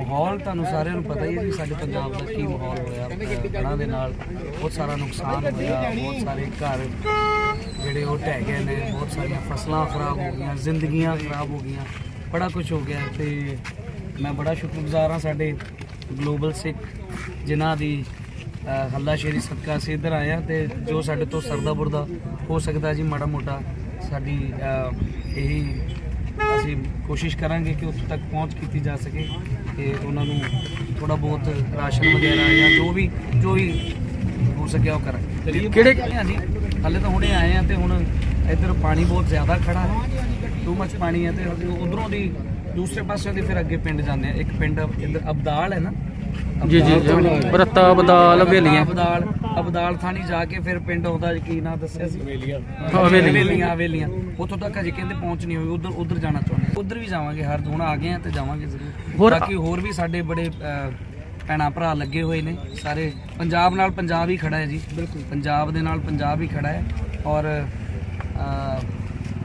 ਮਾਹੌਲ ਤੁਹਾਨੂੰ ਸਾਰਿਆਂ ਨੂੰ ਪਤਾ ਹੀ ਹੈ ਜੀ ਸਾਡੇ ਪੰਜਾਬ ਦਾ ਕੀ ਮਾਹੌਲ ਹੋਇਆ ਹੜ੍ਹਾਂ ਦੇ ਨਾਲ ਬਹੁਤ ਸਾਰਾ ਨੁਕਸਾਨ ਹੋਇਆ ਬਹੁਤ ਸਾਰੇ ਘਰ ਜਿਹੜੇ ਉਹ ਢਹਿ ਗਏ ਨੇ ਬਹੁਤ ਸਾਰੀਆਂ ਫਸਲਾਂ ਖਰਾਬ ਹੋ ਗਈਆਂ ਜ਼ਿੰਦਗੀਆਂ ਖਰਾਬ ਹੋ ਗਈਆਂ ਬੜਾ ਕੁਝ ਹੋ ਗਿਆ ਤੇ ਮੈਂ ਬੜਾ ਸ਼ੁਕਰਗੁਜ਼ਾਰ ਹਾਂ ਸਾਡੇ ਗਲੋਬਲ ਸਿੱਖ ਜਿਨ੍ਹਾਂ ਦੀ ਅ, ਹੱਲਾਸ਼ੇਰੀ ਸਦਕਾ ਅਸੀਂ ਇੱਧਰ ਆਏ ਹਾਂ ਤੇ ਜੋ ਸਾਡੇ ਤੋਂ ਸਰਦਾ ਬੁਰਦਾ ਹੋ ਸਕਦਾ ਜੀ ਮਾੜਾ ਮੋਟਾ ਸਾਡੀ ਇਹੀ ਅਸੀਂ ਕੋਸ਼ਿਸ਼ ਕਰਾਂਗੇ ਕਿ ਉੱਥੇ ਤੱਕ ਪਹੁੰਚ ਕੀਤੀ ਜਾ ਸਕੇ। ਤੇ ਉਹਨਾਂ ਨੂੰ ਥੋੜਾ ਬਹੁਤ ਰਾਸ਼ਨ ਵਗੈਰਾ ਜਾਂ ਜੋ ਵੀ ਜੋ ਵੀ ਹੋ ਸਕਿਆ ਉਹ ਕਰਾਂਗੇ। ਕਿਹੜੇ ਹਾਂਜੀ ਹਾਲੇ ਤਾਂ ਹੁਣੇ ਆਏ ਆ ਤੇ ਹੁਣ ਇੱਧਰ ਪਾਣੀ ਬਹੁਤ ਜ਼ਿਆਦਾ ਖੜਾ ਹੈ। ਟੂ ਮੱਚ ਪਾਣੀ ਹੈ ਤੇ ਉਧਰੋਂ ਦੀ ਦੂਸਰੇ ਪਾਸੇ ਦੀ ਫਿਰ ਅੱਗੇ ਪਿੰਡ ਜਾਂਦੇ ਆ। ਇੱਕ ਪਿੰਡ ਇੱਧਰ ਅਬਦਾਲ ਹੈ ਨਾ ਜੀ ਜੀ ਅਬਦਾਲ। ਜੀ ਬਦਾਲ ਹਵੇਲੀਆਂ। ਅਬਦਾਲ ਅਬਦਾਲ ਥਾਣੀ ਜਾ ਕੇ ਫਿਰ ਪਿੰਡ ਆਉਂਦਾ ਕੀ ਨਾਂ ਦੱਸਿਆ ਸੀ? ਹਵੇਲੀਆਂ। ਹਵੇਲੀਆਂ। ਹਵੇਲੀਆਂ ਉੱਥੋਂ ਤੱਕ ਅਜੇ ਕਹਿੰਦੇ ਪਹੁੰਚ ਨਹੀਂ ਹੋਈ ਉਧਰ ਉਧਰ ਜਾਣਾ ਚਾਹੁੰਦੇ ਉਧਰ ਵੀ ਜਾਵਾਂਗੇ ਹਰ ਹੁਣ ਆ ਗਏ ਆ ਤੇ ਜਾਵਾਂਗੇ ਜ਼ਰੂਰ। ਬਾਕੀ ਹੋਰ ਵੀ ਸਾਡੇ ਬੜੇ ਭੈਣਾਂ ਭਰਾ ਲੱਗੇ ਹੋਏ ਨੇ ਸਾਰੇ। ਪੰਜਾਬ ਨਾਲ ਪੰਜਾਬ ਹੀ ਖੜਾ ਹੈ ਜੀ। ਬਿਲਕੁਲ। ਪੰਜਾਬ ਦੇ ਨਾਲ ਪੰਜਾਬ ਹੀ ਖੜਾ ਹੈ। ਔਰ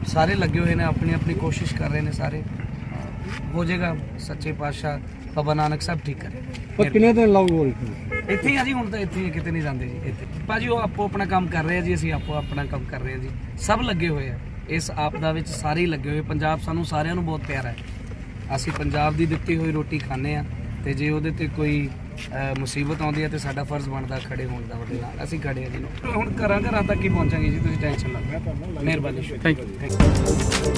ਸਾਰੇ ਲੱਗੇ ਹੋਏ ਨੇ ਆਪਣੀ ਆਪਣੀ ਕੋਸ਼ਿਸ਼ ਕਰ ਰਹੇ ਨੇ ਸਾਰੇ। ਹੋ ਜਾਏਗਾ ਸੱਚੇ ਪਾਤਸ਼ਾਹ ਬਾਬਾ ਨਾਨਕ ਸਾਹਿਬ ਠੀਕ ਕਰੇ ਪਰ ਕਿੰਨੇ ਦਿਨ ਲਾਉ ਇੱਥੇ? ਹੀ ਆ ਜੀ ਹੁਣ ਤਾਂ ਇੱਥੇ ਹੀ ਆ, ਕਿਤੇ ਨਹੀਂ ਜਾਂਦੇ ਜੀ ਇੱਥੇ। ਭਾਜੀ ਉਹ ਆਪੋ ਆਪਣਾ ਕੰਮ ਕਰ ਰਹੇ ਆ ਜੀ ਅਸੀਂ ਆਪੋ ਆਪਣਾ ਕੰਮ ਕਰ ਰਹੇ ਆ ਜੀ। ਸਭ ਲੱਗੇ ਹੋਏ ਆ। ਇਸ ਆਪਦਾ ਵਿੱਚ ਸਾਰੇ ਹੀ ਲੱਗੇ ਹੋਏ। ਪੰਜਾਬ ਸਾਨੂੰ ਸਾਰਿਆਂ ਨੂੰ ਬਹੁਤ ਪਿਆਰਾ ਹੈ। ਅਸੀਂ ਪੰਜਾਬ ਦੀ ਦਿੱਤੀ ਹੋਈ ਰੋਟੀ ਖਾਂਦੇ ਆ ਤੇ ਜੇ ਉਹਦੇ ਤੇ ਕੋਈ ਅਹ, ਮੁਸੀਬਤ ਆਉਂਦੀ ਹੈ ਤੇ ਸਾਡਾ ਫਰਜ਼ ਬਣਦਾ ਖੜੇ ਹੋਣ ਦਾ ਉਹਦੇ ਨਾਲ। ਅਸੀਂ ਖੜੇ ਆ ਜੀ। ਹੁਣ ਘਰਾਂ ਘਰਾਂ ਤੱਕ ਹੀ ਪਹੁੰਚਾਂਗੇ ਜੀ ਤੁਸੀਂ ਟੈਨਸ਼ਨ ਨਾ ਲਓ। ਮਿਹਰਬਾਨੀ। Thank you thank you